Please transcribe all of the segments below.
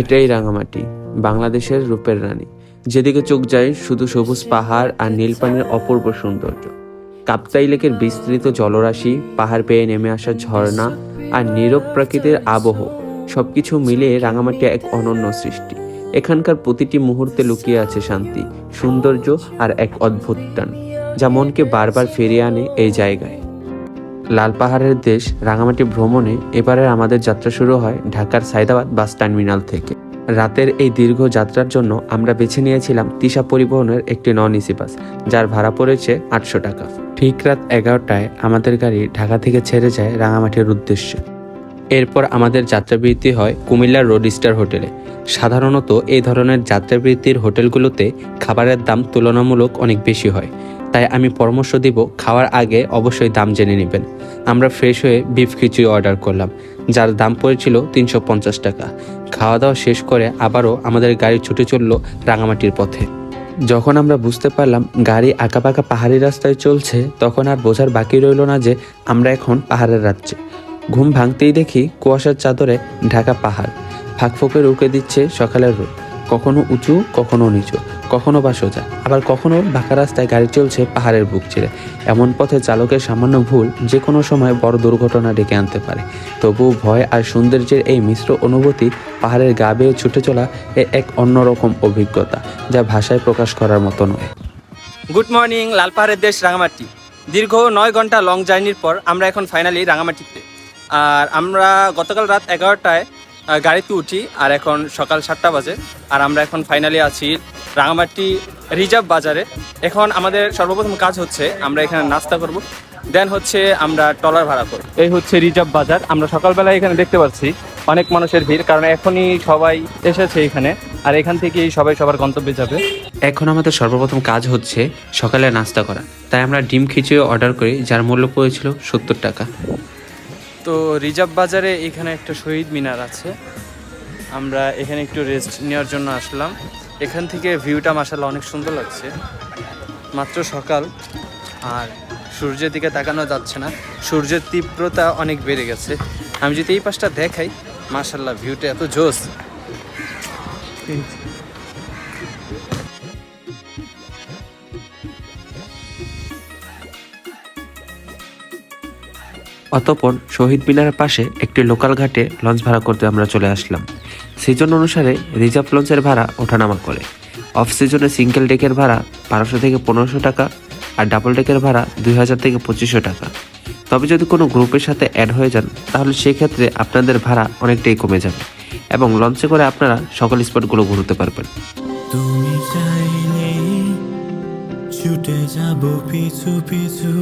এটাই রাঙামাটি, বাংলাদেশের রূপের রানী। যেদিকে চোখ যায়, শুধু সবুজ পাহাড় আর নীল পানির অপূর্ব সৌন্দর্য। কাপ্তাই লেকের বিস্তৃত জলরাশি, পাহাড় পেয়ে নেমে আসা ঝর্ণা আর নীরব প্রকৃতির আবহ, সবকিছু মিলিয়ে রাঙামাটি এক অনন্য সৃষ্টি। এখানকার প্রতিটি মুহূর্তে লুকিয়ে আছে শান্তি, সৌন্দর্য আর এক অদ্ভুত টান, যা মনকে বারবার ফিরিয়ে আনে এই জায়গায়। লাল পাহাড়ের দেশ রাঙামাটি ভ্রমণে এবারে আমাদের যাত্রা শুরু হয় ঢাকার সাইদাবাদ বাস টার্মিনাল থেকে। রাতের এই দীর্ঘ যাত্রার জন্য আমরা বেছে নিয়েছিলাম তিশা পরিবহনের একটি নন এসি বাস, যার ভাড়া পড়েছে আটশো টাকা। ঠিক রাত এগারোটায় আমাদের গাড়ি ঢাকা থেকে ছেড়ে যায় রাঙামাটির উদ্দেশ্যে। এরপর আমাদের যাত্রাবৃত্তি হয় কুমিল্লার রোড স্টার হোটেলে। সাধারণত এই ধরনের যাত্রাবৃত্তির হোটেলগুলোতে খাবারের দাম তুলনামূলক অনেক বেশি হয়। তাই আমি পরামর্শ দিব, খাওয়ার আগে অবশ্যই দাম জেনে নেবেন। আমরা ফ্রেশ হয়ে বিফ খিচুড়ি অর্ডার করলাম, যার দাম পড়েছিল তিনশো পঞ্চাশ টাকা। খাওয়া দাওয়া শেষ করে আবারও আমাদের গাড়ি ছুটে চলল রাঙামাটির পথে। যখন আমরা বুঝতে পারলাম গাড়ি আঁকাপাকা পাহাড়ি রাস্তায় চলছে, তখন আর বোঝার বাকি রইল না যে আমরা এখন পাহাড়ের রাজ্যে। ঘুম ভাঙতেই দেখি কুয়াশার চাদরে ঢাকা পাহাড় ফাঁকফোঁকে রুকে দিচ্ছে সকালের রোদ, কখনো উঁচু, কখনো নিচু। কখনো বা সোজা। আবার কখনো বাঁকা রাস্তায় গাড়ি চলছে পাহাড়ের বুক ছিঁড়ে এমন পথে চালকের সামান্য ভুল যে কোনো সময় বড় দুর্ঘটনা ডেকে আনতে পারে। তবু ভয় আর সৌন্দর্যের এই মিশ্র অনুভূতি পাহাড়ের গা বেয়ে ছুটে চলা এ এক অন্যরকম অভিজ্ঞতা যা ভাষায় প্রকাশ করার মতো নয়। গুড মর্নিং লালপাহাড়ের দেশ রাঙামাটি। দীর্ঘ নয় ঘণ্টা লং জার্নির পর আমরা এখন ফাইনালি রাঙামাটিতে। আর আমরা গতকাল রাত এগারোটায় গাড়িতে উঠি আর এখন সকাল সাতটা বাজে আর আমরা এখন ফাইনালি আছি রাঙামাটি রিজার্ভ বাজারে। এখন আমাদের সর্বপ্রথম কাজ হচ্ছে আমরা এখানে নাস্তা করব। দেন হচ্ছে আমরা টলার ভাড়া করব। এই হচ্ছে রিজার্ভ বাজার। আমরা সকালবেলা এখানে দেখতে পাচ্ছি অনেক মানুষের ভিড় কারণ এখনই সবাই এসেছে এখানে আর এখান থেকেই সবাই সবার গন্তব্যে যাবে। এখন আমাদের সর্বপ্রথম কাজ হচ্ছে সকালে নাস্তা করা। তাই আমরা ডিম খিচুড়ি অর্ডার করি যার মূল্য পড়েছিল সত্তর টাকা। তো রিজার্ভ বাজারে এখানে একটা শহীদ মিনার আছে। আমরা এখানে একটু রেস্ট নেওয়ার জন্য আসলাম। এখান থেকে ভিউটা মাসাল্লাহ অনেক সুন্দর লাগছে। মাত্র সকাল, আর সূর্যের দিকে তাকানো যাচ্ছে না। সূর্যের তীব্রতা অনেক বেড়ে গেছে। আমি যদি এই পাশটা দেখাই মাসাল্লাহ ভিউটা এত জোস। অতপর শহীদ মিনারের পাশে একটি লোকাল ঘাটে লঞ্চ ভাড়া করতে আমরা চলে আসলাম। সিজন অনুসারে রিজার্ভ লঞ্চের ভাড়া ওঠানামা করে। অফ সিজনে সিঙ্গেল ডেকের ভাড়া বারোশো থেকে পনেরোশো টাকা আর ডাবল ডেকের ভাড়া দুই হাজার থেকে পঁচিশশো টাকা। তবে যদি কোনো গ্রুপের সাথে অ্যাড হয়ে যান, তাহলে সেক্ষেত্রে আপনাদের ভাড়া অনেকটাই কমে যাবে এবং লঞ্চে করে আপনারা সকল স্পটগুলো ঘুরতে পারবেন। ছুটে যাব পিছু পিছু।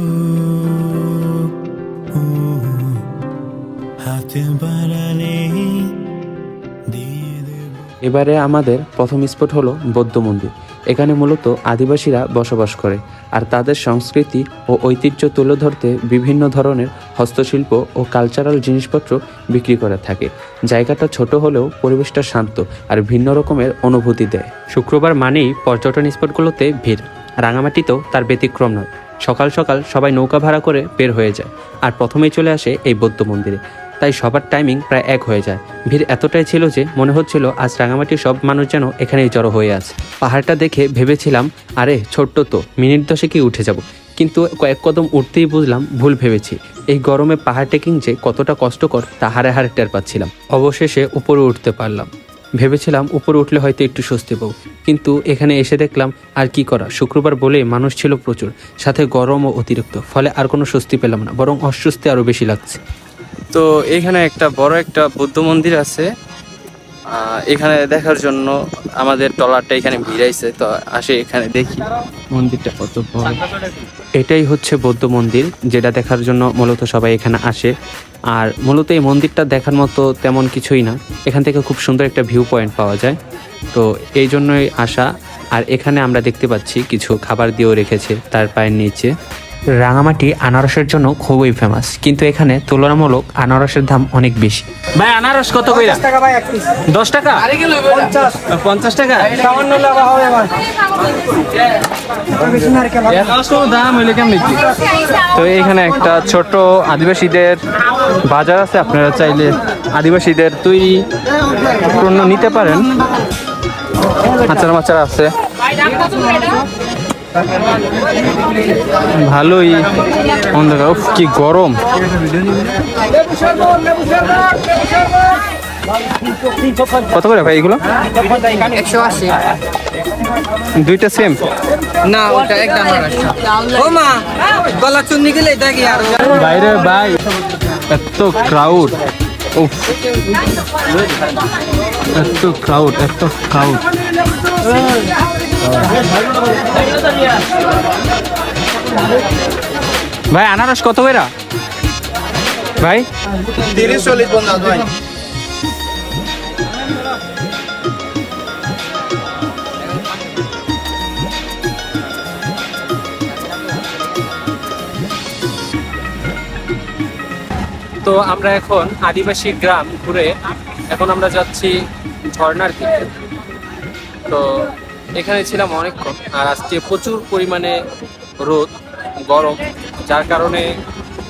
এবারে আমাদের প্রথম স্পট হলো বৌদ্ধ মন্দির। এখানে মূলত আদিবাসীরা বসবাস করে, আর তাদের সংস্কৃতি ও ঐতিহ্য তুলে ধরতে বিভিন্ন ধরনের হস্তশিল্প ও কালচারাল জিনিসপত্র বিক্রি করে থাকে। জায়গাটা ছোট হলেও পরিবেশটা শান্ত আর ভিন্ন রকমের অনুভূতি দেয়। শুক্রবার মানেই পর্যটন স্পটগুলোতে ভিড়। রাঙামাটিতেও তার ব্যতিক্রম নয়। সকাল সকাল সবাই নৌকা ভাড়া করে বের হয়ে যায় আর প্রথমেই চলে আসে এই বৌদ্ধ মন্দিরে। তাই সবার টাইমিং প্রায় এক হয়ে যায়। ভিড় এতটাই ছিল যে মনে হচ্ছিল আজ রাঙামাটির সব মানুষ যেন এখানেই জড়ো হয়ে আছে। পাহাড়টা দেখে ভেবেছিলাম, আরে, ছোট্ট তো, মিনিট দশেকেই উঠে যাব। কিন্তু কয়েক কদম উঠতেই বুঝলাম ভুল ভেবেছি। এই গরমে পাহাড় ট্রেকিং যে কতটা কষ্টকর, তা হারে হারে টের পাচ্ছিলাম। অবশেষে উপরে উঠতে পারলাম। ভেবেছিলাম উপরে উঠলে হয়তো একটু স্বস্তি পাবো। কিন্তু এখানে এসে দেখলাম আর কি করা? শুক্রবার বলে মানুষ ছিল প্রচুর সাথে গরম ও অতিরিক্ত ফলে আর কোনো স্বস্তি পেলাম না বরং অস্বস্তি আরও বেশি লাগছে। তো এখানে একটা বড় একটা বৌদ্ধ মন্দির আছে। এখানে দেখার জন্য আমাদের ট্রলারটা এখানে ভিড়াইছে তো আসে এখানে দেখি। মন্দিরটা কত বড়। এটাই হচ্ছে বৌদ্ধ মন্দির, যেটা দেখার জন্য মূলত সবাই এখানে আসে। আর মূলত এই মন্দিরটা দেখার মতো তেমন কিছুই না। এখান থেকে খুব সুন্দর একটা ভিউ পয়েন্ট পাওয়া যায়। তো এই জন্যই আসা। আর এখানে আমরা দেখতে পাচ্ছি কিছু খাবার দিয়েও রেখেছে তার পায়ের নিচে। রাঙামাটি আনারসের জন্য খুবই ফেমাস কিন্তু এখানে তুলনামূলক আনারসের দাম অনেক বেশি। ভাই আনারস কত কইরা? দশ টাকা পঞ্চাশ। টাকা? এত দাম হইলে কেমন কি? তো এখানে একটা ছোট আদিবাসীদের বাজার আছে আপনারা চাইলে আদিবাসীদের তৈরি পণ্য নিতে পারেন। আচার মাচার আছে। ভালোই অন্ধকার। উফ, কি গরম। কত করে ভাই এগুলো? একশো আশি দুইটা সেম না ওটা একদম ও মা গলা চুন্নি গেলে দেখি আর বাইরে ভাই এত ক্রাউড উফ। এত ক্রাউড এত ক্রাউড ভাই আনারস কত বেরা ভাই? তিরিশ চল্লিশ ভাই। তো আমরা এখন আদিবাসী গ্রাম ঘুরে এখন আমরা যাচ্ছি ঝর্ণার দিকে। তো এখানে ছিলাম অনেকক্ষণ, আর আজকে প্রচুর পরিমাণে রোদ, গরম, যার কারণে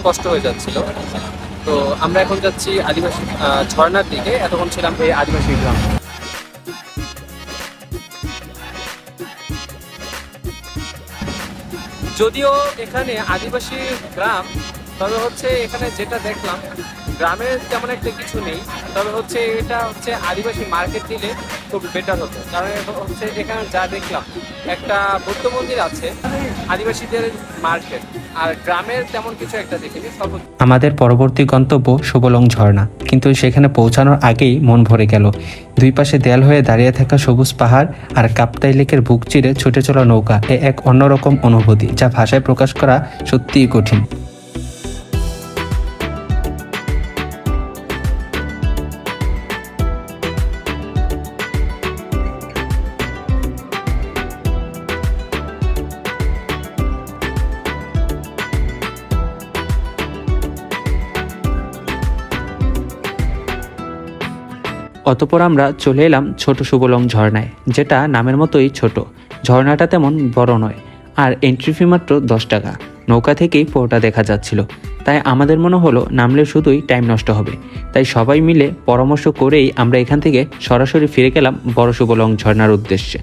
কষ্ট হয়ে যাচ্ছিল। তো আমরা এখন যাচ্ছি আদিবাসী ঝর্নার দিকে, এতক্ষণ ছিলাম এই আদিবাসী গ্রাম। যদিও এখানে আদিবাসী গ্রাম, তবে হচ্ছে এখানে যেটা দেখলাম গ্রামে তেমন একটা কিছু নেই। তবে হচ্ছে এটা হচ্ছে আদিবাসী মার্কেট দিলে খুব বেটার হতো। কারণ হচ্ছে এখানে যা দেখলাম, একটা বৌদ্ধ মন্দির আছে, আদিবাসীদের মার্কেট আর গ্রামের তেমন কিছু একটা দেখিনি, সব আমাদের পরবর্তী গন্তব্য সুবলং ঝর্ণা। কিন্তু সেখানে পৌঁছানোর আগেই মন ভরে গেল। দুই পাশে দেয়াল হয়ে দাঁড়িয়ে থাকা সবুজ পাহাড় আর কাপ্তাই লেকের বুক চিরে ছুটে চলা নৌকা এ এক অন্যরকম অনুভূতি, যা ভাষায় প্রকাশ করা সত্যিই কঠিন। অতপর আমরা চলে এলাম ছোট সুবলং ঝর্ণায়, যেটা নামের মতোই ছোট। ঝর্ণাটা তেমন বড় নয়, আর এন্ট্রি ফি মাত্র দশ টাকা। নৌকা থেকেই পুরোটা দেখা যাচ্ছিল। তাই আমাদের মনে হলো, নামলে শুধুই টাইম নষ্ট হবে। তাই সবাই মিলে পরামর্শ করেই আমরা এখান থেকে সরাসরি ফিরে গেলাম বড় সুবলং ঝর্ণার উদ্দেশ্যে।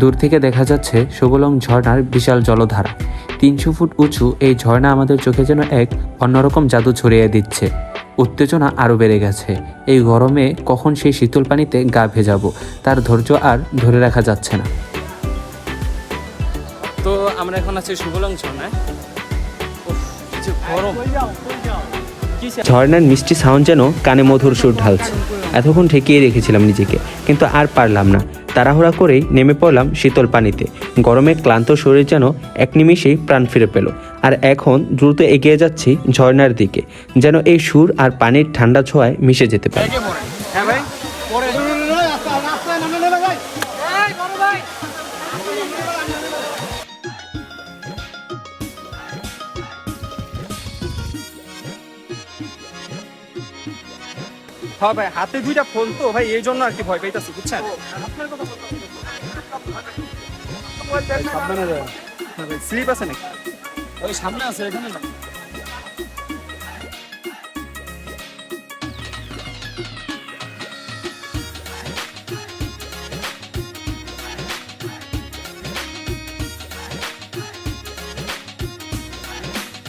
দূর থেকে দেখা যাচ্ছে সুবলং ঝর্ণার বিশাল জলধারা। তিনশো ফুট উঁচু এই ঝর্ণা আমাদের চোখে যেন এক অন্যরকম জাদু ছড়িয়ে দিচ্ছে। উত্তেজনা আরও বেড়ে গেছে। এই গরমে কখন সেই শীতল পানিতে গা ভেজাবো তার ধৈর্য আর ধরে রাখা যাচ্ছে না। তো আমরা এখন আছি ঝর্ণায়। গরম। ঝর্ণার মিষ্টি সাউন্ড যেন কানে মধুর সুর ঢালছে। এতক্ষণ ঠেকিয়ে রেখেছিলাম নিজেকে কিন্তু আর পারলাম না। তাড়াহুড়া করেই নেমে পড়লাম শীতল পানিতে। গরমে ক্লান্ত শরীর যেন এক নিমিষেই প্রাণ ফিরে পেল। আর এখন দ্রুত এগিয়ে যাচ্ছি ঝর্নার দিকে, যেন এই সুর আর পানির ঠান্ডা ছোঁয়ায় মিশে যেতে পারে। হ্যাঁ ভাই? হ্যাঁ ভাই হাতে দুইটা ফোন তো ভাই এই জন্য আর কি ভয় পাইতেছি বুঝছেন? স্লিপ আছে নাকি? ওই সামনে আছে এখানে না।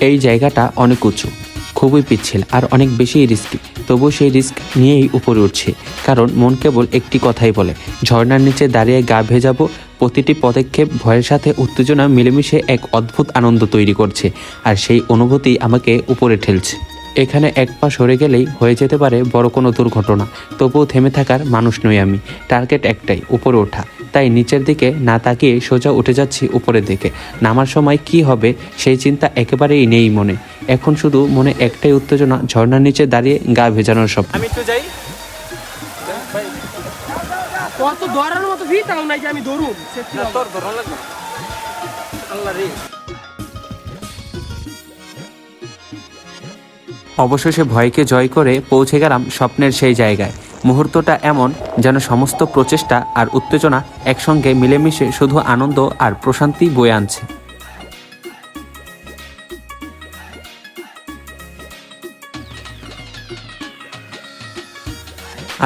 এই জায়গাটা অনেক উঁচু। খুবই পিচ্ছিল আর অনেক বেশি রিস্কি তবুও সেই রিস্ক নিয়েই উপরে উঠছে। কারণ মন কেবল একটি কথাই বলে ঝর্নার নিচে দাঁড়িয়ে গা ভেজাবো প্রতিটি পদক্ষেপ, ভয়ের সাথে উত্তেজনা মিলেমিশে এক অদ্ভুত আনন্দ তৈরি করছে আর সেই অনুভূতি আমাকে উপরে ঠেলছে। এখানে এক পা সরে গেলেই হয়ে যেতে পারে বড় কোনো দুর্ঘটনা, তবুও থেমে থাকার মানুষ নই আমি। টার্গেট একটাই, উপরে ওঠা। তাই নিচের দিকে না তাকিয়ে সোজা উঠে যাচ্ছি উপরের দিকে। নামার সময় কি হবে সেই চিন্তা একেবারেই নেই মনে। এখন শুধু মনে একটাই উত্তেজনা ঝর্ণার নিচে দাঁড়িয়ে গা ভেজানোর স্বপ্ন। আমি একটু যাই। কত ধরার মতো ভিড় নাই যে আমি ধরুন তোর ধরন লাগবে। আল্লাহ রে। অবশেষে ভয়কে জয় করে পৌঁছে গেলাম স্বপ্নের সেই জায়গায়। মুহূর্তটা এমন যেন সমস্ত প্রচেষ্টা আর উত্তেজনা একসঙ্গে মিলেমিশে শুধু আনন্দ আর প্রশান্তি বয়ে আনছে।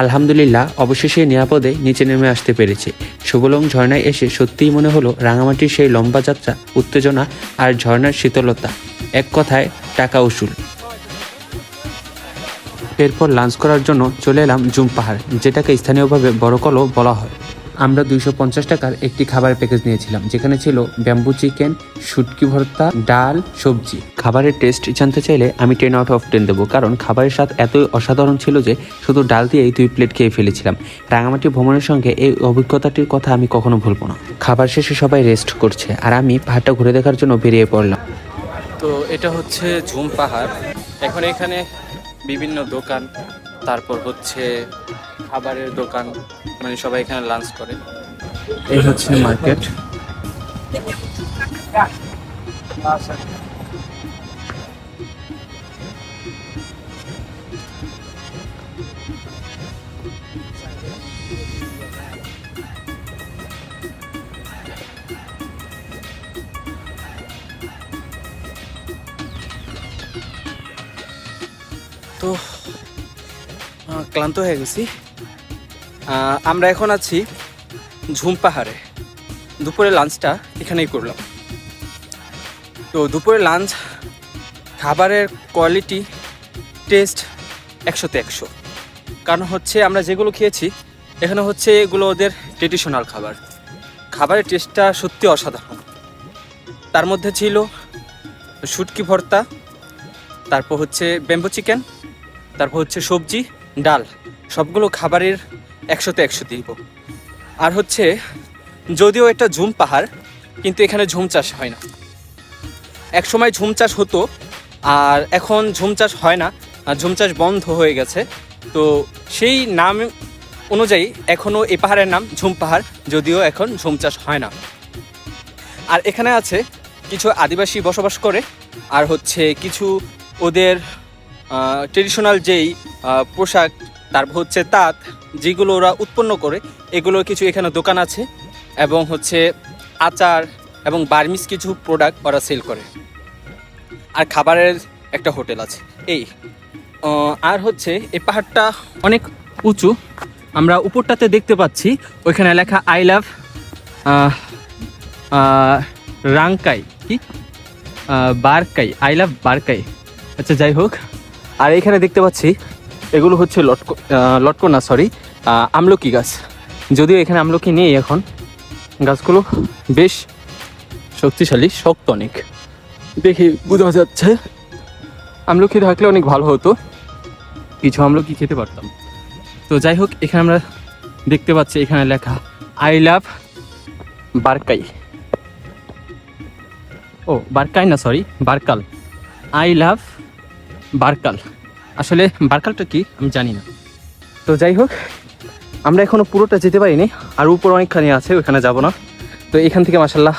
আলহামদুলিল্লাহ, অবশেষে নিরাপদে নিচে নেমে আসতে পেরেছে। সুবলং ঝর্ণায় এসে সত্যিই মনে হলো রাঙামাটির সেই লম্বা যাত্রা, উত্তেজনা আর ঝর্ণার শীতলতা। এক কথায়, টাকা উসুল। এরপর লাঞ্চ করার জন্য চলে এলাম জুম পাহাড়, যেটাকে স্থানীয়ভাবে বড়কলও বলা হয়। আমরা দুইশো পঞ্চাশ টাকার একটি খাবারের প্যাকেজ নিয়েছিলাম, যেখানে ছিল ব্যাম্বু চিকেন শুটকি ভর্তা, ডাল, সবজি। খাবারের টেস্ট জানতে চাইলে আমি টেন আউট অফ টেন দেবো, কারণ খাবারের স্বাদ এতই অসাধারণ ছিল যে শুধু ডাল দিয়েই দুই প্লেট খেয়ে ফেলেছিলাম। রাঙামাটি ভ্রমণের সঙ্গে এই অভিজ্ঞতাটির কথা আমি কখনো ভুলবো না। খাবার শেষে সবাই রেস্ট করছে, আর আমি পাহাড়টা ঘুরে দেখার জন্য বেরিয়ে পড়লাম। তো এটা হচ্ছে ঝুম পাহাড়। এখন এখানে বিভিন্ন দোকান তারপর হচ্ছে খাবারের দোকান মানে সবাই এখানে লাঞ্চ করে। এই হচ্ছে মার্কেট ক্লান্ত হয়ে গেছি। আমরা এখন আছি ঝুম পাহাড়ে। দুপুরে লাঞ্চটা এখানেই করলাম। তো দুপুরে লাঞ্চ, খাবারের কোয়ালিটি, টেস্ট একশোতে একশো। কারণ হচ্ছে আমরা যেগুলো খেয়েছি, এখানে হচ্ছে এগুলো ওদের ট্রেডিশনাল খাবার। খাবারের টেস্টটা সত্যি অসাধারণ। তার মধ্যে ছিল শুটকি ভর্তা, তারপর হচ্ছে বেম্বো চিকেন তারপর হচ্ছে সবজি ডাল, সবগুলো খাবারের একশোতে একশো দিব। আর হচ্ছে, যদিও এটা ঝুম পাহাড়, কিন্তু এখানে ঝুম চাষ হয় না। এক সময় ঝুম চাষ হতো, আর এখন ঝুম চাষ হয় না ঝুম চাষ বন্ধ হয়ে গেছে। তো সেই নাম অনুযায়ী এখনও এই পাহাড়ের নাম ঝুম পাহাড়, যদিও এখন ঝুম চাষ হয় না। আর এখানে আছে কিছু আদিবাসী বসবাস করে, আর হচ্ছে কিছু ওদের ট্রেডিশনাল যেই পোশাক তারপর হচ্ছে তাঁত, যেগুলো ওরা উৎপন্ন করে এগুলোর কিছু এখানে দোকান আছে এবং হচ্ছে আচার এবং বার্মিস কিছু প্রোডাক্ট ওরা সেল করে। আর খাবারের একটা হোটেল আছে। এই আর হচ্ছে এই পাহাড়টা অনেক উঁচু। আমরা উপরটাতে দেখতে পাচ্ছি, ওইখানে লেখা আই লাভ রাংকাই, কি? বারকাই আই লাভ বারকাই। আচ্ছা যাই হোক। আর এখানে দেখতে পাচ্ছি এগুলো হচ্ছে লটক লটকো না সরি আমলকি গাছ। যদিও এখানে আমলকি নেই এখন। গাছগুলো বেশ শক্তিশালী, শক্ত অনেক। দেখি বোঝা যাচ্ছে, আমলকি থাকলে অনেক ভালো হতো। কিছু আমলকি খেতে পারতাম। তো যাই হোক, এখানে আমরা দেখতে পাচ্ছি, এখানে লেখা, আই লাভ বারকাই। ও, বারকাই না সরি বারকাল। I love বারকাল। আসলে বারকালটা কি আমি জানি না। তো যাই হোক, আমরা এখনও পুরোটা যেতে পারিনি, আর উপর অনেকখানি আছে, ওইখানে যাব না। তো এখান থেকে মাসাল্লাহ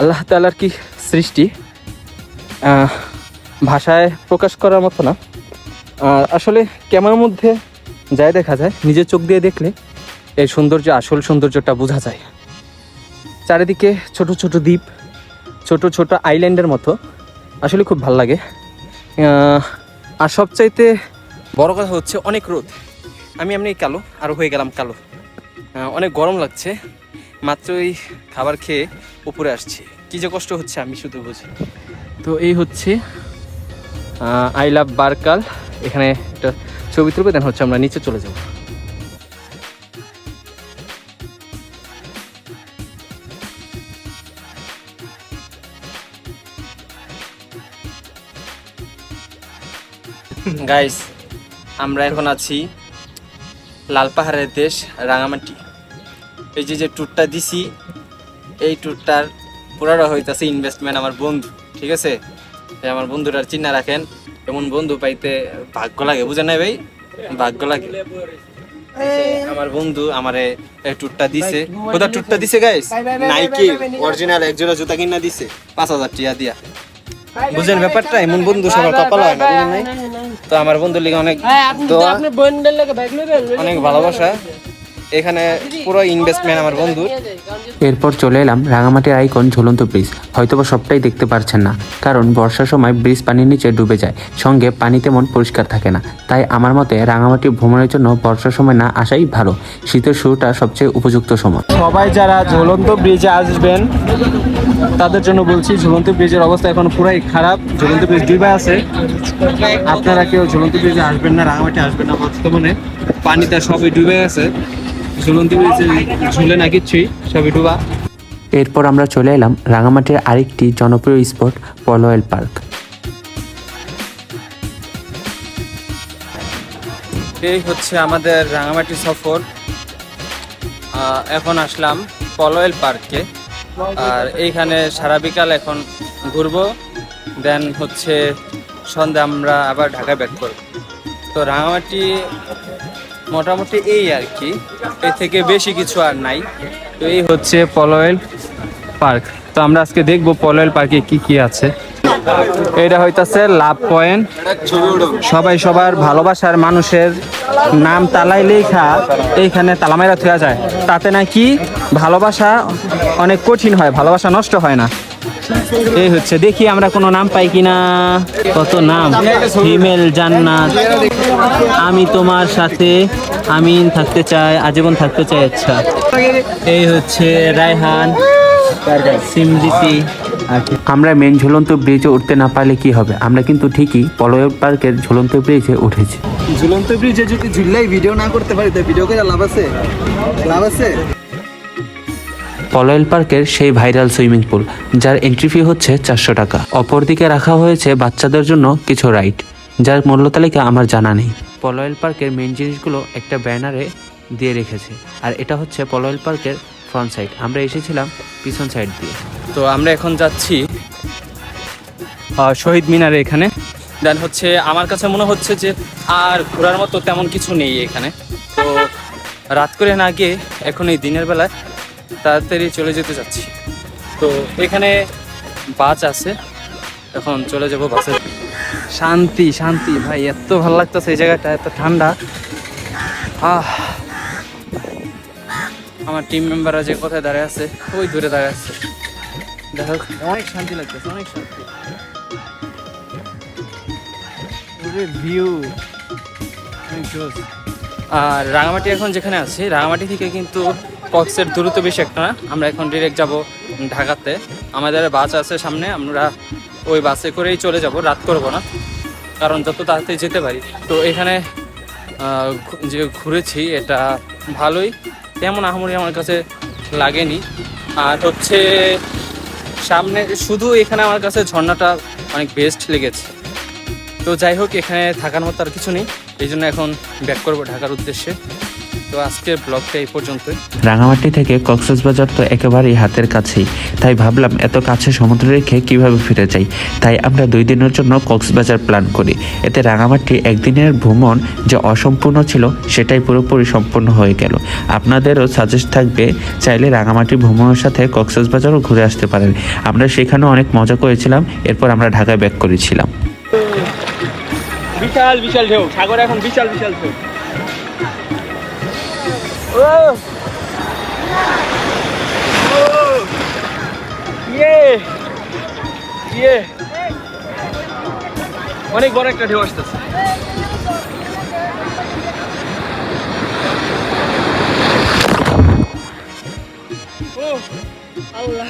আল্লাহ তালার কি সৃষ্টি ভাষায় প্রকাশ করার মতো না। আর আসলে ক্যামেরার মধ্যে যাই দেখা যায়, নিজের চোখ দিয়ে দেখলে এই সৌন্দর্য, আসল সৌন্দর্যটা বোঝা যায়। চারিদিকে ছোট ছোট দ্বীপ, ছোট ছোট আইল্যান্ডের মতো। আসলে খুব ভালো লাগে। আর সবচাইতে বড় কথা হচ্ছে অনেক রোদ। আমি এমনি কালো আরও হয়ে গেলাম কালো। অনেক গরম লাগছে, মাত্রই খাবার খেয়ে উপরে আসছি। কী যে কষ্ট হচ্ছে আমি শুধু বুঝি। তো এই হচ্ছে আই লাভ বারকাল। এখানে একটা ছবি তুলবে, দেন হচ্ছে আমরা নিচে চলে যাব। গাইস আমরা এখন আছি লাল পাহাড়ের দেশ রাঙামাটি এই যে যে ট্যুরটা দিছি এই ট্যুরটার পুরাটা হইতাছে ইনভেস্টমেন্ট আমার বন্ধু ঠিক আছে তাই আমার বন্ধুটার চিন্তা রাখেন এমন বন্ধু পাইতে ভাগ্য লাগে বুঝে নাই ভাই ভাগ্য লাগে আমার বন্ধু আমারে এই ট্যুরটা দিছে কোথা ট্যুরটা দিছে গাইস নাইকি অরিজিনাল এক জোড়া জুতা কিনা দিছে পাঁচ হাজার টিয়া দিয়া বুঝেন ব্যাপারটা এমন বন্ধু সবার কপাল হয় না বুঝেন নাই তো আমার বন্ধুর লিগে অনেক নেবেন অনেক ভালোবাসা। এখানে পুরো ইনভেস্টমেন্ট আমার বন্ধুর এরপর চলে এলাম রাঙামাটির আইকন ঝুলন্ত ব্রিজ হয়তোবা সবটাই দেখতে পারছেন না কারণ বর্ষার সময় ব্রিজ পানির নিচে ডুবে যায় সঙ্গে পানি তেমন পরিষ্কার থাকে না। তাই আমার মতে রাঙামাটি ভ্রমণের জন্য বর্ষার সময় না আসাই ভালো শীতের শুরুটা সবচেয়ে উপযুক্ত সময়। সবাই যারা ঝুলন্ত ব্রিজে আসবেন তাদের জন্য বলছি ঝুলন্ত ব্রিজের অবস্থা এখন পুরাই খারাপ। ঝুলন্ত ব্রিজ ডুবে আছে। আপনারা কেউ ঝুলন্ত ব্রিজে আসবেন না রাঙামাটি আসবেন না বর্তমানে। পানিতে সবই ডুবে গেছে। ঝুলন্ত ব্রিজে ঝুলে না কিচ্ছুই সবই ডুবা এরপর আমরা চলে এলাম রাঙামাটির আরেকটি জনপ্রিয় স্পট পলয়েল পার্ক। এই হচ্ছে আমাদের রাঙামাটি সফর। আহ, এখন আসলাম পলোয়েল পার্কে। আর এইখানে সারা বিকাল এখন ঘুরবো। দেন হচ্ছে সন্ধ্যা আমরা আবার ঢাকায় ব্যাক করব। তো রাঙামাটি মোটামুটি এই আর কি। এর থেকে বেশি কিছু আর নাই। তো এই হচ্ছে পলয়েল পার্ক তো আমরা আজকে দেখব পলয়েল পার্কে কি কি আছে। এটা হইতাছে লাভ পয়েন্ট সবাই সবার ভালোবাসার মানুষের নাম তালাই লেখা এইখানে তালামাইরা থুয়া যায়। তাতে নাকি ভালোবাসা অনেক কঠিন হয়, ভালোবাসা নষ্ট হয় না। এই হচ্ছে দেখি আমরা কোনো নাম পাই কিনা। কত নাম? ফিমেল জান্নাত। আমি তোমার সাথে আমিন থাকতে চাই আজীবন থাকতে চাই আচ্ছা। এই হচ্ছে রায়হান সিমরিতি আমরা মেন ঝুলন্ত ব্রিজে উঠতে না পারলে কি হবে? আমরা কিন্তু ঠিকই পলয় পার্কের ঝুলন্ত ব্রিজে উঠেছি। ঝুলন্ত ব্রিজে যদি ঝুললেই ভিডিও না করতে পারি তো ভিডিও করে লাভ আছে? লাভ আছে? পলয়েল পার্কের সেই ভাইরাল সুইমিং পুল, যার এন্ট্রি ফি হচ্ছে চারশো টাকা। অপরদিকে রাখা হয়েছে বাচ্চাদের জন্য কিছু রাইড যার মূল্য তালিকা আমার জানা নেই। পলয়েল পার্কের মেন জিনিসগুলো একটা ব্যানারে দিয়ে রেখেছে, আর এটা হচ্ছে পলয়েল পার্কের ফ্রন্ট সাইড আমরা এসেছিলাম পিছন সাইড দিয়ে। তো আমরা এখন যাচ্ছি শহীদ মিনারে এখানে। দেন হচ্ছে আমার কাছে মনে হচ্ছে যে আর ঘোরার মতো তেমন কিছু নেই এখানে। তো রাত করে না গিয়ে এখন এই দিনের বেলায় তাড়াতাড়ি চলে যেতে যাচ্ছি। তো এখানে বাস আছে। এখন চলে যাব বাসে। শান্তি শান্তি। ভাই এত ভালো লাগতেছে এই জায়গাটা এত ঠান্ডা। আহ। আমার টিম মেম্বাররা যে কোথায় দাঁড়ায় আছে ওই দূরে দাঁড়ায় আছে। দেখো অনেক শান্তি লাগতেছে অনেক শান্তি। ভিউ আর রাঙামাটি এখন যেখানে আছে রাঙামাটি থেকে কিন্তু কক্সের দূরত্ব বেশি একটা না। আমরা এখন ডিরেক্ট যাব ঢাকাতে। আমাদের বাস আছে সামনে, আমরা ওই বাসে করেই চলে যাব, রাত করব না। কারণ যত তাড়াতাড়ি যেতে পারি। তো এখানে যে ঘুরেছি, এটা ভালোই। তেমন আহামরি আমার কাছে লাগেনি। আর হচ্ছে, সামনে শুধু এখানে আমার কাছে ঝর্ণাটা অনেক বেস্ট লেগেছে। তো যাই হোক, এখানে থাকার মতো আর কিছু নেই। এই জন্য এখন ব্যাক করব ঢাকার উদ্দেশ্যে। তো আজকের ব্লগটা এই পর্যন্তই। রাঙামাটি থেকে কক্সবাজার তো একেবারেই হাতের কাছেই। তাই ভাবলাম এত কাছে সমুদ্র রেখে কীভাবে ফিরে যাই? তাই আমরা দুই দিনের জন্য কক্সবাজার প্ল্যান করি। এতে রাঙামাটি একদিনের ভ্রমণ যে অসম্পূর্ণ ছিল সেটাই পুরোপুরি সম্পূর্ণ হয়ে গেল। আপনাদেরও সাজেস্ট থাকবে চাইলে রাঙামাটি ভ্রমণের সাথে কক্সবাজারও ঘুরে আসতে পারেন। আমরা সেখানেও অনেক মজা করেছিলাম এরপর আমরা ঢাকায় ব্যাক করেছিলাম। বিশাল বিশাল ঢেউ। সাগরে এখন বিশাল বিশাল ঢেউ। অনেক বড় একটা ঢেউ আসতেছে। আল্লাহ